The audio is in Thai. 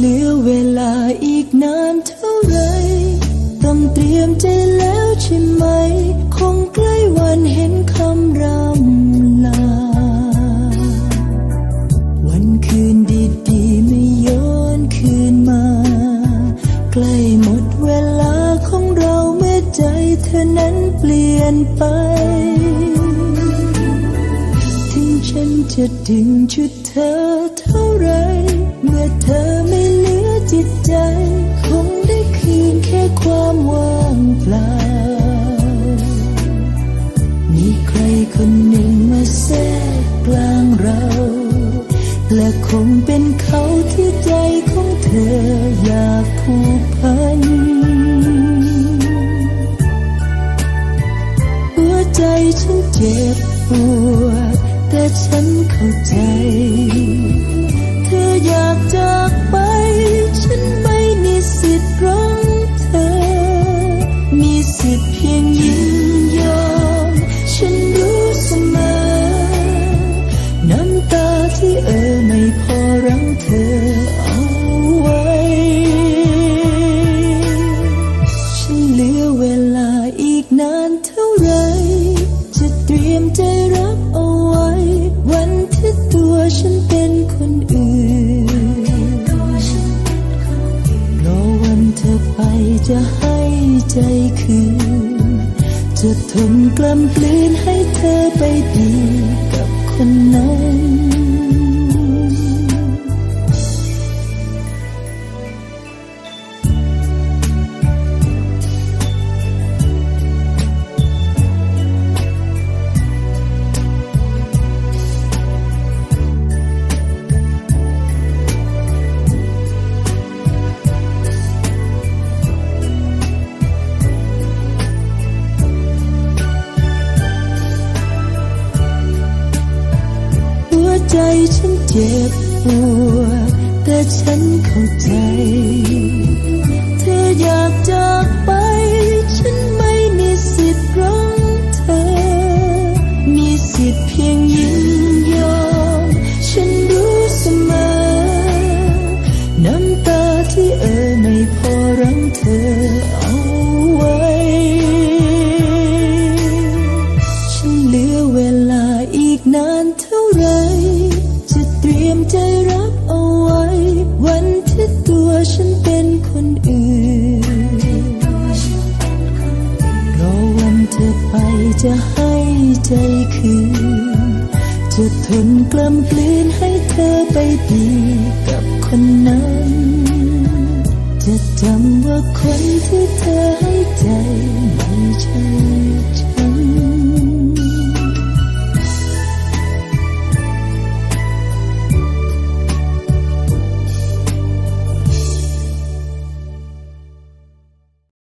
เวลาอีกนานเท่าไร ต้องเตรียมใจแล้วใช่ไหม คงใกล้วันเห็นคำรำลา วันคืนดีๆไม่ย้อนคืนมา ใกล้หมดเวลาของเราเมื่อใจเธอนั้นเปลี่ยนไป ฉันจะดึงชุดเธอเท่าไร เมื่อเธอไม่เหลือจิตใจ คงได้คืนแค่ความว่างเปล่า มีใครคนหนึ่งมาแทรกกลางเรา และคงเป็นเขาที่ใจของเธออยากผูกพันหัวใจฉันเจ็บปวด แต่ฉันเข้าใจ เธออยากจากไป ฉันไม่มีสิทธิ์ร้องเธอ มีสิทธิ์เพียงยินยอม ฉันรู้เสมอ น้ำตาที่เออไม่พอรั้งเธอเอาไว้ ฉันเหลือเวลาอีกนานเท่าไหรจะเตรียมใจ จะให้ใจคืน จะทนกล้ำกลืนให้เธอไปดี ฉันเจ็บปวดแต่ฉันเข้าใจ เธออยากจากไป ฉันไม่มีสิทธิ์ร้องเธอ มีสิทธิ์เพียงยินยอม ฉันรู้เสมอ น้ำตาที่เอ่อไม่พอรังเธอเอาไว้ ฉันเหลือเวลาอีกนานเท่าไหร เป็นคนอื่นรอวันเธอไปจะให้ใจคืน จะทนกล้ำกลืนให้เธอไปดีกับคนนั้น จะจำว่าคนที่เธอให้ใจไม่ใช่